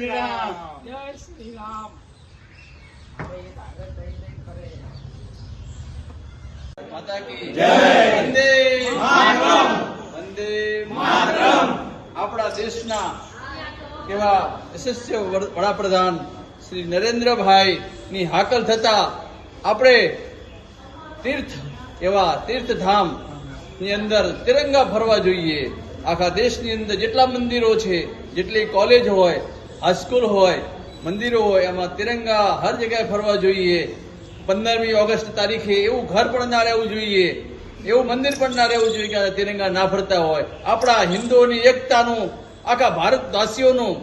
શ્રી રામ જય શ્રી રામ માતા કી જય. વંદે માતરમ. વંદે માતરમ. આપણા દેશના એવા વડાપ્રધાન શ્રી નરેન્દ્રભાઈ ની હાકલ થતા આપણે તીર્થ એવા તીર્થધામની અંદર તિરંગા ફરવા જોઈએ આખા દેશની અંદર જેટલા મંદિરો છે જેટલી કોલેજ હોય હાઈસ્કૂલ હોય, મંદિરો હોય એમાં તિરંગા હર જગ્યાએ ફરવા જોઈએ. પંદરમી ઓગસ્ટ તારીખે એવું ઘર પણ ના રહેવું જોઈએ. એવું મંદિર પણ ના રહેવું જોઈએ કે તિરંગા ના ફરતા હોય. આપણા હિન્દુઓની એકતાનું, આખા ભારતવાસીઓનું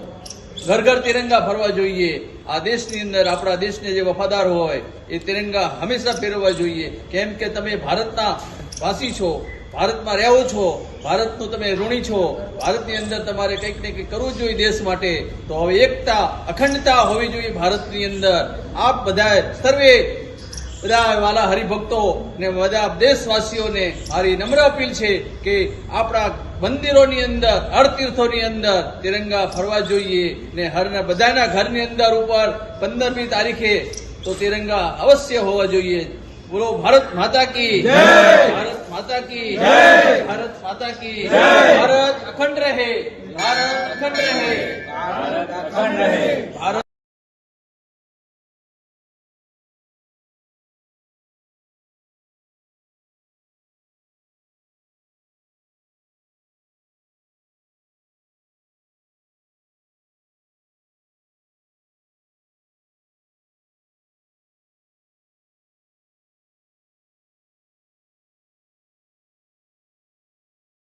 ઘર ઘર તિરંગા ફરવા જોઈએ. આ દેશની અંદર, આપણા દેશને જે વફાદાર હોય, એ તિરંગા હંમેશા ફેરવવા જોઈએ. કેમ કે તમે ભારતના વાસી છો. ભારતમાં રહો છો ભારતનું તમે ઋણી છો ભારતની અંદર તમારે કંઈક ને કંઈક કરવું જોઈએ દેશ માટે તો હવે એકતા અખંડતા હોવી જોઈએ ભારતની અંદર. આપ બધા સર્વે બધા વાલા હરિભક્તો ને બધા દેશવાસીઓને મારી નમ્ર અપીલ છે કે આપણા મંદિરોની અંદર હરતીર્થોની અંદર તિરંગા ફરવા જોઈએ ને હરના બધાના ઘરની અંદર ઉપર પંદરમી તારીખે તો તિરંગા અવશ્ય હોવા જોઈએ. બોલો ભારત માતા કી ભારત માતા કી. જય. ભારત માતા કી. જય. ભારત અખંડ રહે. ભારત અખંડ રહે. ભારત અખંડ રહે. ભારત